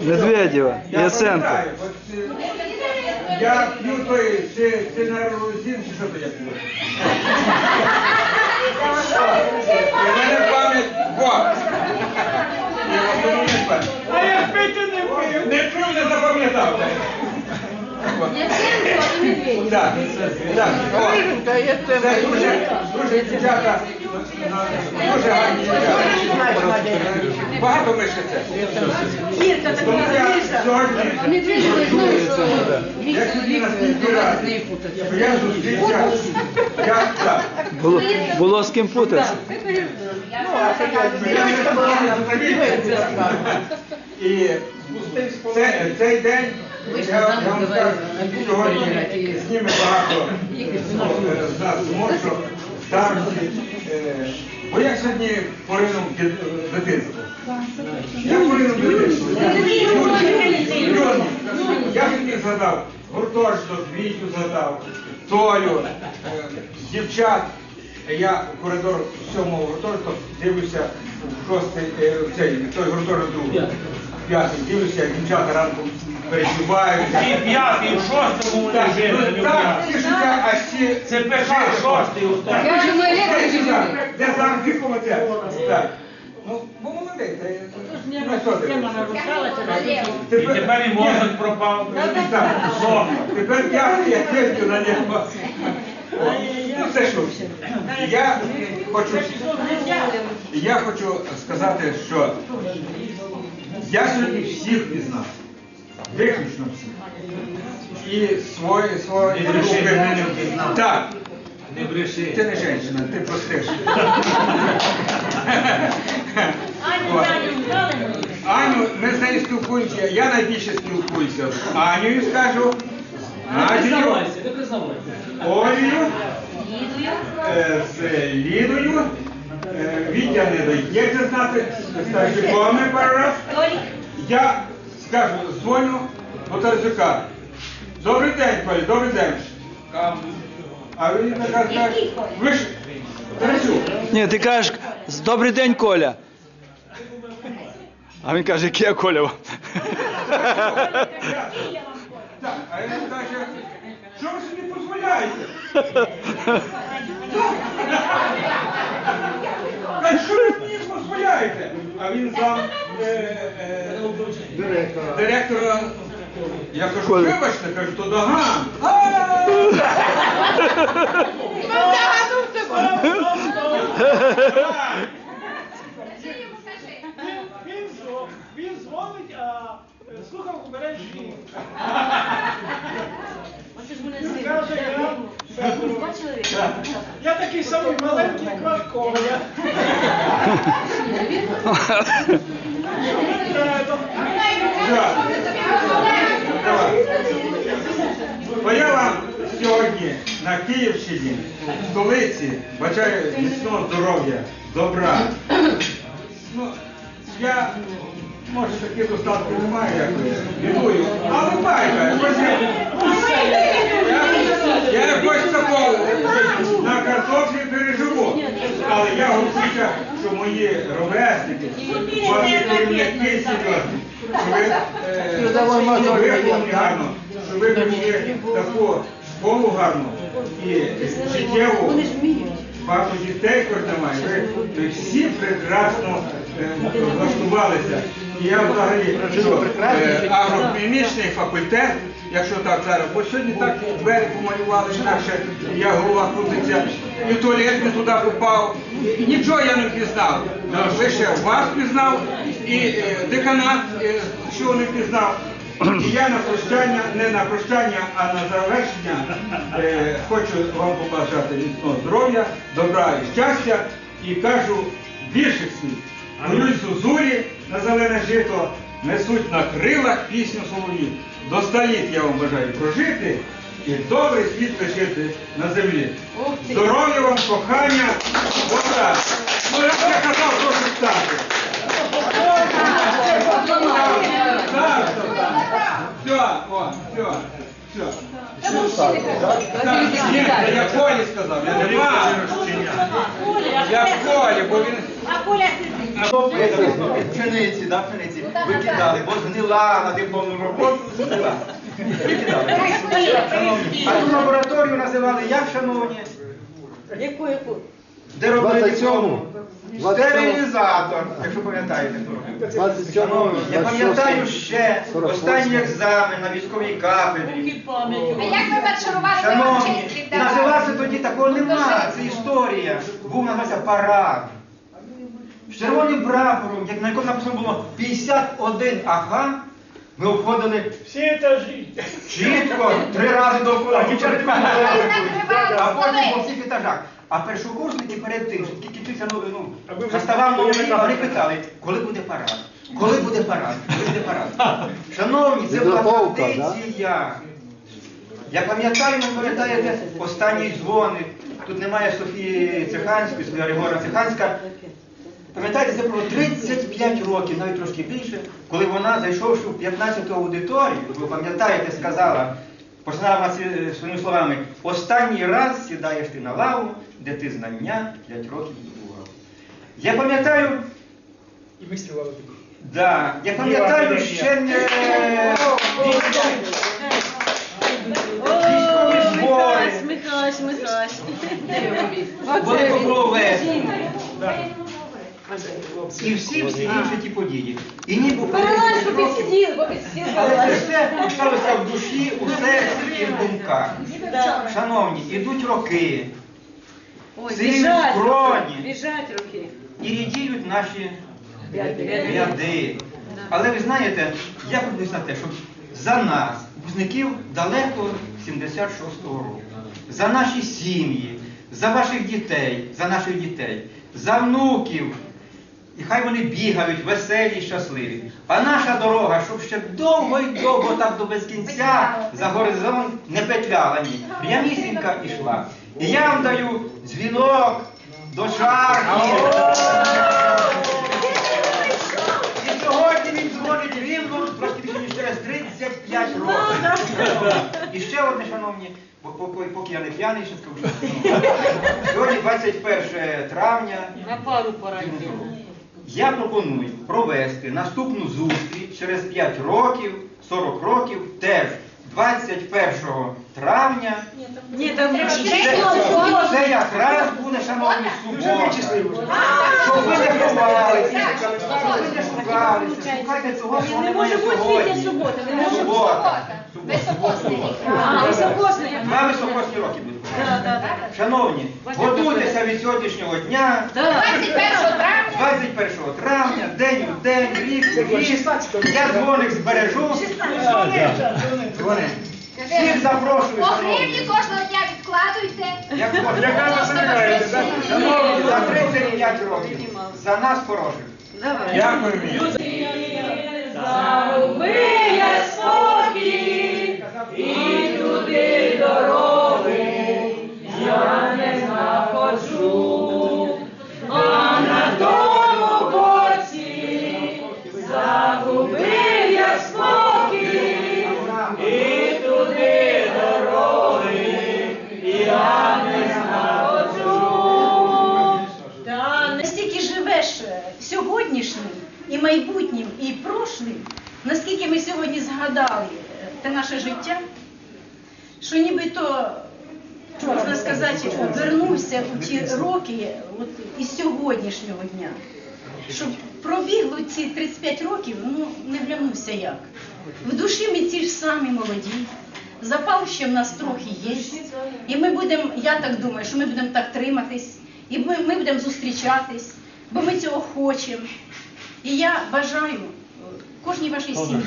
Медведєва, Я Яценко. е, Я п'ю той, це, це на розін, чи що то я п'ю? У мене пам'ять Бог. А я пити не пив. Не пив, не запам'ятав. Яценко і Медведєв. Так, так. Дуже, дуже дівчата, дуже гарні дівчата. Багато Миша. сьогодні, А Медведєв, я знаю, що я зустрівся, Було, з ким путатися. І цей день, я, вам скажу, сьогодні зніме багато е, з нас молодших, старості. Е, Бо я сьогодні поринув дитинство. Я поринув дитинство. Серйозно. Я собі згадав гуртожиток, Вітю згадав, Толю, е, дівчат. Я в коридор сьомого гуртожитку дивлюся в шостий, е, в цей, той гуртожиток другий. П'ятий, дивлюся, як дівчата ранком перечуваються. І п'ятий, і в шостому вони жили, ну, так, п'ятому. тішиться, а ще... Це ПХ, шостий, отак. Я ж на електрики Де замки комитет? Так. Ну, бо молодець. Ну, що ти? І тепер і мозок пропав. Так. Зо. Тепер я, я їздю на нього. Ну, це що? Я хочу, я хочу сказати, що я сьогодні всіх пізнав. Виключно всіх. І свої, свої Не бреши, мене впізнав. Так. Не бреши. Ти не жінка, ти простиш. Аню, Аню, ми з нею спілкуємося, я найбільше спілкуюся з Анею, скажу, Надією, не признавайся. Олею, е, з Лідою, е, Вітя не дається знати, Стасюком не пару раз. Я скажу, дзвоню до Тарасюка. Добрий день, Коль, добрий день. А він така каже, ви ж Тарасюк. Ні, ти кажеш, добрий день, Коля. А він каже, який я Коля. Так, а він каже, що ви собі дозволяєте? Каже, що ви дозволяєте? А він зам е, е, директора. Я кажу, вибачте, кажу, то доган. Він зо- Він дзвонить, а е, слухав бере жінку. Каже, я, я такий самий маленький, як ваш Коля. Бо я вам сьогодні на Київщині, в столиці, бажаю міцного здоров'я, добра. Ну, я, може, такі достатки немає, як ви, але байка, ось я, якось такого на картоплі переживу. Але я горжуся, що мої ровесники, ваші керівники серйозні, що ви е, виховані гарно, що ви прийшли таку школу гарну і життєву. Багато дітей кожен має. Ви, всі прекрасно е, влаштувалися. І я взагалі що, е, факультет, якщо так зараз, бо сьогодні так двері помалювали, інакше я голова крутиться, і в туалет не туди попав. І нічого я не впізнав. Лише вас впізнав і е, деканат, е, що не впізнав. І я на прощання, не на прощання, а на завершення е, хочу вам побажати міцного здоров'я, добра і щастя. І кажу більших слів. Горюй зозулі на зелене жито, несуть на крилах пісню солов'їв. До ста літ я вам бажаю прожити і добре світле жити на землі. Здоров'я вам, кохання, добра. Ну, я вже казав, прошу стати. Все, о, все, все. Ні, я Колі сказав, я не вам. Я Колі, бо він... Пшениці, да, пшениці. Викидали, бо згнила на дипломну роботу, згнила. Викидали. А ту лабораторію називали як, шановні? Яку, яку? Де робили 27-му. Стерилізатор, якщо пам'ятаєте. Я пам'ятаю ще 48. останній екзамен на військовій кафедрі. А як ви марширували Шановні, називався тоді такого нема, це історія. Був називався парад. З червоним прапором, як на якому написано було 51 ага, ми обходили Всі етажі. чітко три рази довкола. А потім по всіх етажах. А першокурсники перед тим, що тільки вчився, ну, заставав новий вони питали, коли буде парад? Коли буде парад? Коли буде парад? Шановні, це була традиція. Я пам'ятаю, ви пам'ятаєте, останній дзвоник. Тут немає Софії Цеханської, Софія Григора Цеханська. Пам'ятаєте, це було 35 років, навіть трошки більше, коли вона, зайшовши в 15 аудиторію, ви пам'ятаєте, сказала, починала своїми словами, останній раз сідаєш ти на лаву, де ти знання 5 років здобував. Я пам'ятаю, І ми співали тоді. да, я пам'ятаю ще не військові збори, Михась. коли то було весело. І всі всі інші ті події. І ніби Перелазь, бо років- підсиділи, бо підсиділи. Але це все залишилося в душі, у серці і в думках. Шановні, ідуть роки, Ой, Сильні скроні. біжать руки. і рідіють наші ряди. Але ви знаєте, я подивлюсь на те, що за нас, випускників далеко 76-го року, за наші сім'ї, за ваших дітей, за наших дітей, за внуків, і хай вони бігають, веселі, і щасливі. А наша дорога, щоб ще довго і довго так до без кінця за горизонт не петляла ні. Прямісінька ішла. І я вам даю дзвінок до чарки. І сьогодні він дзвонить рівно трошки більше ніж через 35 років. І ще одне, шановні, бо- поки я не п'яний, ще скажу. що Сьогодні 21 травня. На пару пора. Я пропоную провести наступну зустріч через 5 років, 40 років, теж 21 травня. Ні, там Це, це якраз буде, шановні, субота. Щоб ви не ховалися, щоб ви не шукалися, шукайте цього, що Не немає може бути сьогодні. не може бути. Субота. Високосний рік. А, високосний. Два високосні роки будуть. Да, да, да. Шановні, готуйтеся від сьогоднішнього дня. 21 травня 21 травня, день у день, рік у рік. Я дзвоник збережу. Дзвони. Всіх запрошую, по гривні кожного дня відкладуйте. Як можна. Яка ви збираєте, так? За 35 років. За нас. Давай. Дякую. Загуби я спокій, і туди дороги ми сьогодні згадали е, те наше життя, що нібито, можна сказати, вернувся у ті роки от, із сьогоднішнього дня. Щоб пробігло ці 35 років, ну не глянувся як. В душі ми ті ж самі молоді, запал ще в нас трохи є. І ми будемо, я так думаю, що ми будемо так триматись, і ми, ми будемо зустрічатись, бо ми цього хочемо. І я бажаю кожній вашій сім'ї,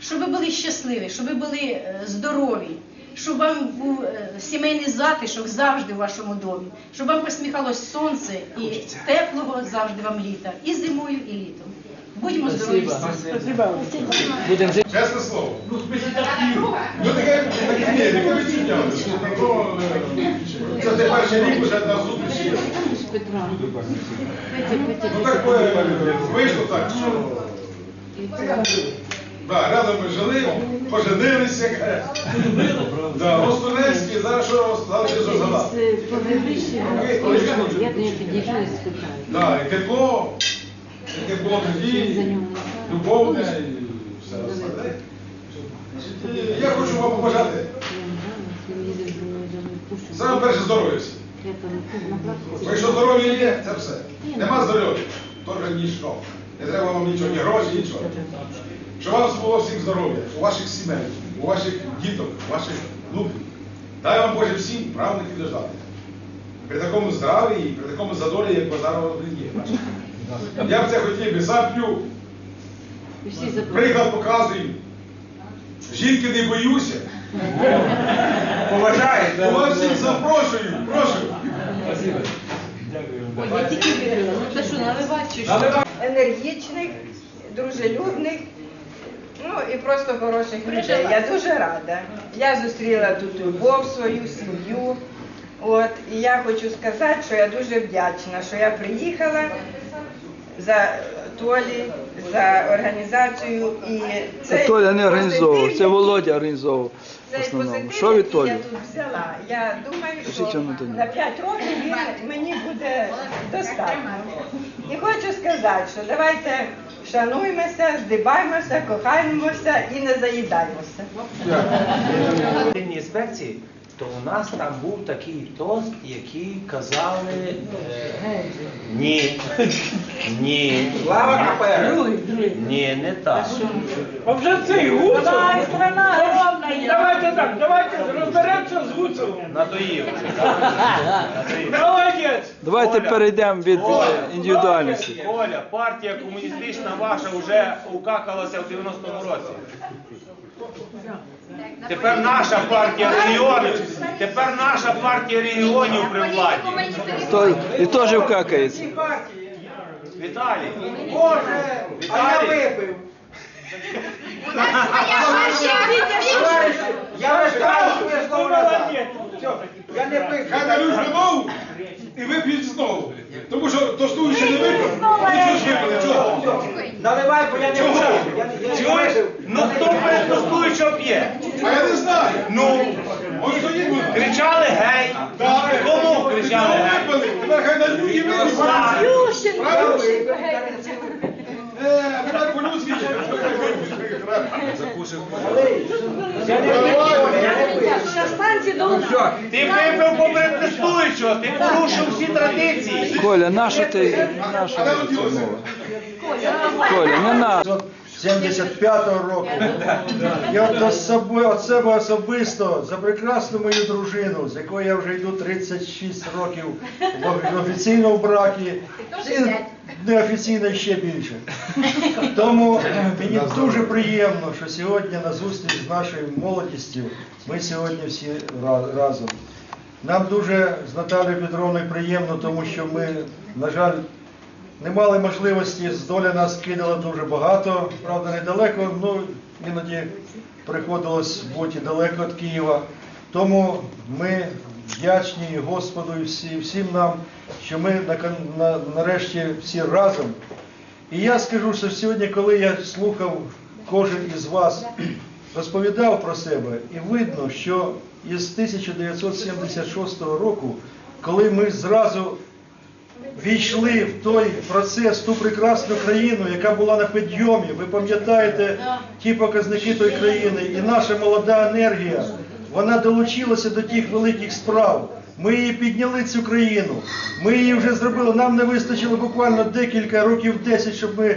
щоб ви були щасливі, щоб ви були е, здорові, щоб вам був е, сімейний затишок завжди в вашому домі, щоб вам посміхалось сонце і теплого завжди вам літа, і зимою, і літом. Будьмо здорові всі. Чесне слово. Ну, таке ні, не. Ну, е, Це не перший рік вже на зустрічі. Ну так е, вийшло так, що да, разом ми жили, поженилися. Да, Ростовецький, зараз що сказали, що згадав. Погребище, Роки, коли він- я до нього підійшла і спитаю. Да, і тепло. яке було тоді, любовне і все остальне. Я хочу вам побажати саме перше здоров'я всім. Бо якщо здоров'я є, це все. Нема здоров'я, то вже ніщо. Не треба вам нічого, ні гроші, нічого. Щоб вам було всім здоров'я, у ваших сімей, у ваших діток, у ваших внуків. Дай вам Боже всім правників дождати. При такому здраві і при такому задорі, як ви зараз є. Я б це хотів би сам п'ю. Приклад показую. Жінки не боюся. Поважаєте? Я вас всіх запрошую. Прошу. Енергічних, дружелюбних, ну і просто хороших людей. Я дуже рада. Я зустріла тут любов свою, сім'ю. От, і я хочу сказати, що я дуже вдячна, що я приїхала за Толі, за організацію і Це Толя не організовував, це Володя організовував в цей основному. позитив, Що від Толі? Я тут взяла. Я думаю, що до 5 років він мені буде достатньо. І хочу сказати, що давайте шануймося, здибаймося, кохаємося і не заїдаємося. Інспекції, то у нас там був такий тост, який казали е, ні, ні, Слава КПР! ні, не так. А вже цей Гуцул. Давайте так, давайте розберемося з Гуцулом. Надоїв. Молодець. Давайте Оля. перейдемо від е, індивідуальності. Оля, партія комуністична ваша вже укакалася в 90-му році. Тепер наша партія регіонів, тепер наша партія регіонів при владі. То, і теж вкакається. Віталій, Боже, а я Віталій. випив. А я ще більше. Я розказую слово назад. Я не пив. Хай налють знову і вип'ють знову. Тому що тостуючи не випив, нічого ж випили. Чого? Наливай, бо я не Чого? Чуєш? Ну хто перед тостуючого п'є? А я не знаю. Ну, Ось стоїть воно. кричали гей. Кому кричали гей? Випили. Тепер хай налють і вип'ють. Правильно? Е, тепер по-людськи. Ти випив поперед тестуючого, ти порушив всі традиції. Коля, наша ти наша мова? Коля, не наша. 75-го року. Я до собою, від себе особисто за прекрасну мою дружину, з якою я вже йду 36 років в в офіційному бракі, і неофіційно ще більше. Тому мені дуже приємно, що сьогодні на зустріч з нашою молодістю ми сьогодні всі разом. Нам дуже з Наталією Петровною приємно, тому що ми, на жаль, не мали можливості, з доля нас кидала дуже багато, правда, недалеко, ну іноді приходилось бути далеко від Києва. Тому ми вдячні Господу і всі, всім нам, що ми нарешті всі разом. І я скажу, що сьогодні, коли я слухав кожен із вас, розповідав про себе, і видно, що із 1976 року, коли ми зразу війшли в той процес, ту прекрасну країну, яка була на підйомі. Ви пам'ятаєте ті показники тої країни, і наша молода енергія, вона долучилася до тих великих справ. Ми її підняли цю країну. Ми її вже зробили. Нам не вистачило буквально декілька років 10, щоб ми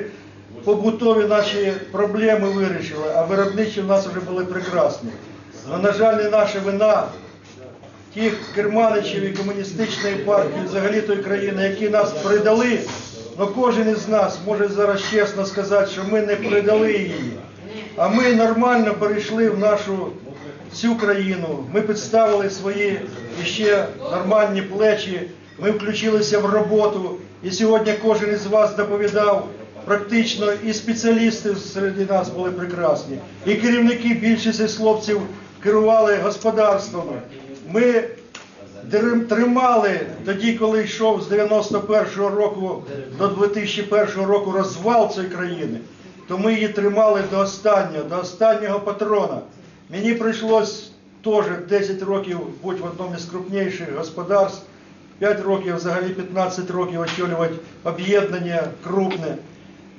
побутові наші проблеми вирішили, а виробничі в нас вже були прекрасні. Але, на жаль, не наша вина, тих керманичів і комуністичної партії, взагалі тої країни, які нас предали, але кожен із нас може зараз чесно сказати, що ми не предали її. А ми нормально перейшли в нашу цю країну. Ми підставили свої ще нормальні плечі, ми включилися в роботу. І сьогодні кожен із вас доповідав. Практично і спеціалісти серед нас були прекрасні, і керівники більшість хлопців керували господарствами. Ми тримали тоді, коли йшов з 91-го року до 2001 року розвал цієї країни, то ми її тримали до останнього, до останнього патрона. Мені прийшлось теж 10 років бути в одному із крупніших господарств, 5 років, взагалі 15 років очолювати об'єднання крупне.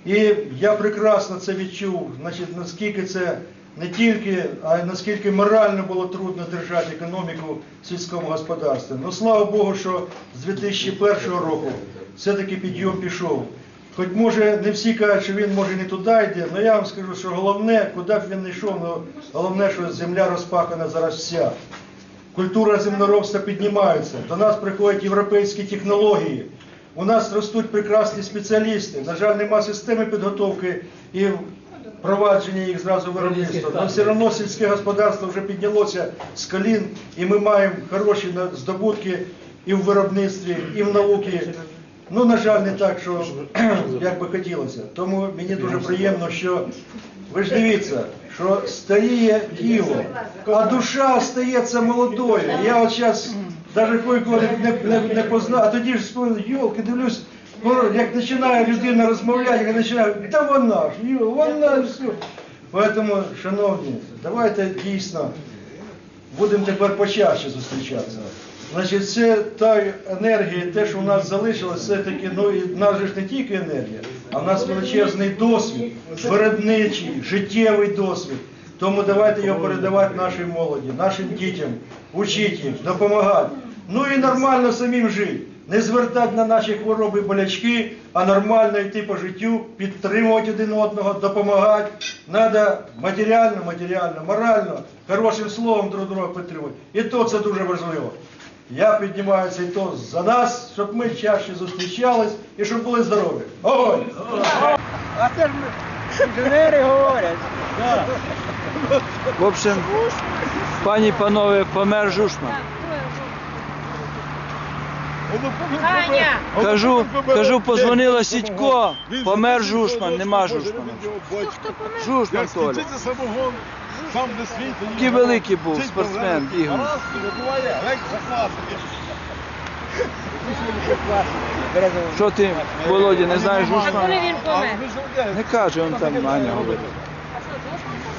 І я прекрасно це відчув, значить, наскільки це не тільки, а й наскільки морально було трудно держати економіку сільському господарстві. Ну слава Богу, що з 2001 року все-таки підйом пішов. Хоч може не всі кажуть, що він може не туди йде, але я вам скажу, що головне, куди б він не йшов, ну, головне, що земля розпахана зараз вся. Культура землеробства піднімається. До нас приходять європейські технології. У нас ростуть прекрасні спеціалісти. На жаль, нема системи підготовки і впровадження їх зразу в виробництво. Але все одно сільське господарство вже піднялося з колін, і ми маємо хороші на- здобутки і в виробництві, і в науці. Ну, на жаль, не так, що як би хотілося. Тому мені дуже приємно, що ви ж дивіться, що старіє тіло, а душа стається молодою. Я от зараз навіть не, не, не, познав, а тоді ж спомнив, йолки, дивлюсь, як починає людина розмовляти, як починає, та вона ж, вона ж все. Поэтому, шановні, давайте дійсно будемо тепер почаще зустрічатися. Значить, це та енергія, те, що в нас залишилось, все-таки, ну і в нас же ж не тільки енергія, а в нас величезний досвід, виробничий, життєвий досвід. Тому давайте його передавати нашій молоді, нашим дітям, учити їх, допомагати. Ну і нормально самим жити. Не звертати на наші хвороби болячки, а нормально йти по життю, підтримувати один одного, допомагати. Треба матеріально, матеріально, морально, хорошим словом друг друга підтримувати. І то це дуже важливо. Я піднімаю цей тост за нас, щоб ми чаще зустрічались і щоб були здорові. Огонь! А це ж інженери говорять. В общем, пані і панове, помер Жушман. Аня! Кажу, кажу, позвонила Сідько, помер Жушман, нема Жушмана. Жушман Толя. самогон, сам не світ. Такий великий був спортсмен, закласти. Що ти, Володя, не знаєш А коли Жушмана? він помер? Не каже, он там Аня говорить.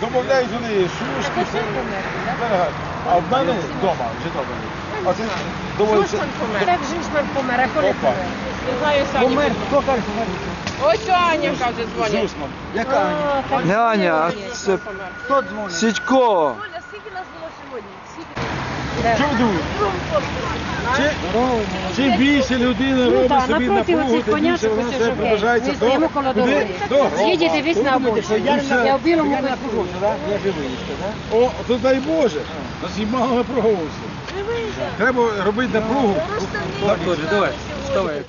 Домовляють вони шушки. А в мене вдома, вже вдома. А доволі... Жушман помер. Помер, а коли помер? Не знаю, Саня. Хто каже? помер? Ось Аня каже, дзвонять. Яка Аня? Не Аня, а це Хто дзвонить? Сідько. Скільки нас було сьогодні? Чого думаєш? Чим більше людина робить так, собі напроти напругу, оцих тим більше поняток, вона оце себе ж приближається ми до... стоїмо коло Куди? дороги. До гроба. Весь на обочину. Я в білому? Я живий ще, да? О, то дай Боже. Нас і мало напруговувався. Треба робити напругу. Давай, Вставай.